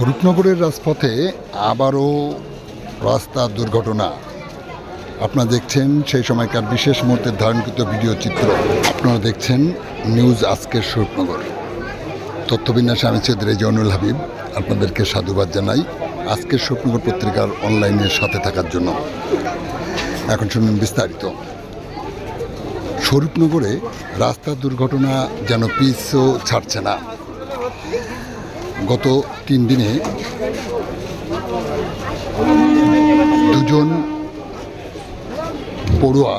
স্বরূপনগরের রাজপথে আবারও রাস্তা দুর্ঘটনা। আপনারা দেখছেন সেই সময়কার বিশেষ মুহূর্তের ধারণকৃত ভিডিও চিত্র। আপনারা দেখছেন নিউজ আজকের স্বরূপনগর। তথ্যবিন্যাসে আমি সৈয়দ রেজানুল হাবিব, আপনাদেরকে সাধুবাদ জানাই আজকের স্বপ্নগর পত্রিকার অনলাইনের সাথে থাকার জন্য। এখন শুনুন বিস্তারিত। স্বরূপনগরে রাস্তা দুর্ঘটনা যেন পিছও ছাড়ছে না। গত তিন দিনে দুজন পড়ুয়া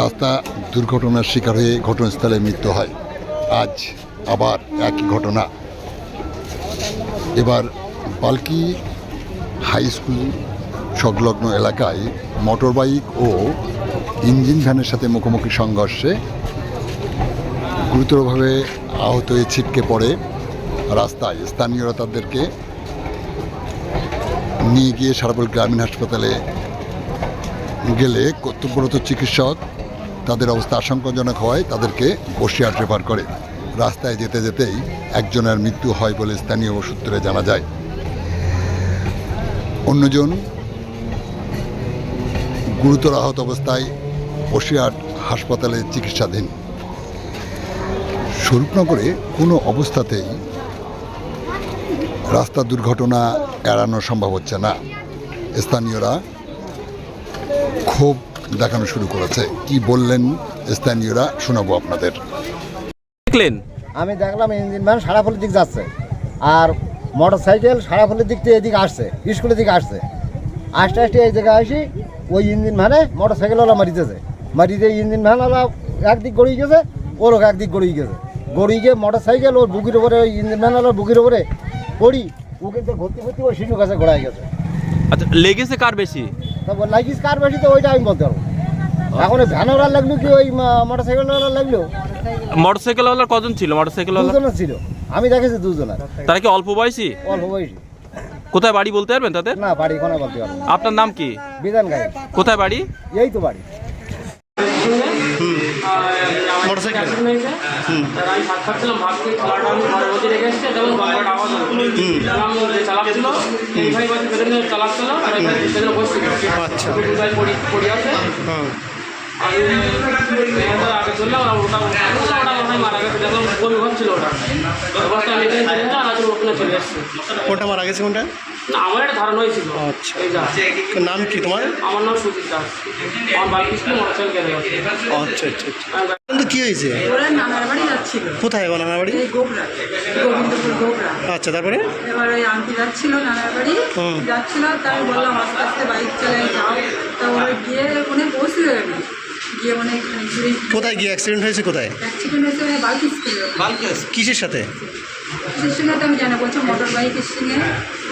রাস্তা দুর্ঘটনার শিকার হয়ে ঘটনাস্থলে মৃত্যু হয়। আজ আবার একই ঘটনা। এবার বাল্কি হাই স্কুল সংলগ্ন এলাকায় মোটরবাইক ও ইঞ্জিন ভ্যানের সাথে মুখোমুখি সংঘর্ষে গুরুতরভাবে আহত হয়ে ছিটকে পড়ে রাস্তায় স্থানীয়রা তাদেরকে নিয়ে গিয়ে সারাপুর গ্রামীণ হাসপাতালে গেলে কর্তব্যরত চিকিৎসক তাদের অবস্থা আশঙ্কাজনক হওয়ায় তাদেরকে বসিয়ার রেফার করে। রাস্তায় যেতে যেতেই একজনের মৃত্যু হয় বলে স্থানীয় সূত্রে জানা যায়। অন্যজন গুরুতর আহত অবস্থায় বসিরহাট হাসপাতালে চিকিৎসাধীন। স্বরূপনগরে কোনো অবস্থাতেই রাস্তা দুর্ঘটনা এড়ানো সম্ভব হচ্ছে না। স্থানীয়রা ক্ষোভ দেখানো শুরু করেছে। কি বললেন স্থানীয়রা শোনাবো আপনাদের। দেখলেন? আমি দেখলাম ইঞ্জিন ভ্যান সারাফলের দিক যাচ্ছে আর মোটর সাইকেল সারাফলের দিক থেকে এদিকে আসছে স্কুলের দিকে আসছে। আসতে আসতে এই জায়গায় আসি ওই ইঞ্জিন ভ্যানে মোটর সাইকেলওয়ালা মারিতেছে মারিতে ইঞ্জিন ভ্যানওয়ালা একদিক গড়িয়ে গেছে ওরও একদিক গড়িয়ে গেছে। গড়িয়ে গিয়ে মোটর সাইকেল ওর বুকির উপরে ওই ইঞ্জিন ভ্যানওয়ালার বুকির উপরে পড়ি ওকে তো ভর্তি ভর্তি ওই শিশু কাছে গড়াই গেছে। আচ্ছা লেগেছে কার বেশি? তারপর লাগিস কার বেশি তো ওইটা আমি বলতে পারব। এখন ভ্যানওয়ালা লাগল কি ওই মোটর সাইকেলওয়ালা লাগল? মোটরসাইকেলওয়ালার কজন ছিল? মোটরসাইকেলওয়ালা? দুজনের ছিল। আমি দেখেছি দুজনের। তারা কি অল্প বয়সী? অল্প বয়সী। কোথায় বাড়ি বলতে পারবেন তাদের? না বাড়ি কোনো বলতে পারব আপনার নাম কি? বিধান গাড়ি কোথায় বাড়ি? এই তো বাড়ি। আমি ভাত খাচ্ছিলাম ভাত খেয়ে খাবারটা আমি রেখে এসেছি তখন গঙ্গাটা আওয়াজ হলো। তখন যে চালাচ্ছিল ভাই বাড়ি পেছনে চালাচ্ছিল আর ভাই পেছনে বসছিল। আচ্ছা। ভাই পড়ি আছে। আমি আগে চললাম আর ওটা ওটা ওটা মারা গেছে। দেখলাম বমি হচ্ছিল ওটা। অবস্থা আমি এখানে চলে যাই আর ওখানে চলে এসছে কোনটা মারা গেছে কোনটা? না আমার একটা ধারণা হয়েছিল। আচ্ছা। এই যা। তোর নাম কি তোমার? আমার নাম সুজিত দাস। আমার ছিল মোটরসাইকেল কেটে গেছে আচ্ছা আচ্ছা আচ্ছা। আমি কিন্তু কি হয়েছে? ওরা নানার বাড়ি যাচ্ছিল। কোথায় বাড়ি? গোবরা। গোবিন্দপুর গোবরা। আচ্ছা তারপরে? এবার ওই আন্টি যাচ্ছিল নানার বাড়ি। হুম। যাচ্ছিল তাই বললাম আস্তে আস্তে বাইক চালাই যাও। তা ওরা গিয়ে মনে গিয়ে মানে কোথায় গিয়ে অ্যাক্সিডেন্ট হয়েছে কোথায়? অ্যাক্সিডেন্ট হয়েছে মানে বাইক স্কুলে কিসের সাথে? কিসের আমি জানা বলছি মোটর বাইকের সঙ্গে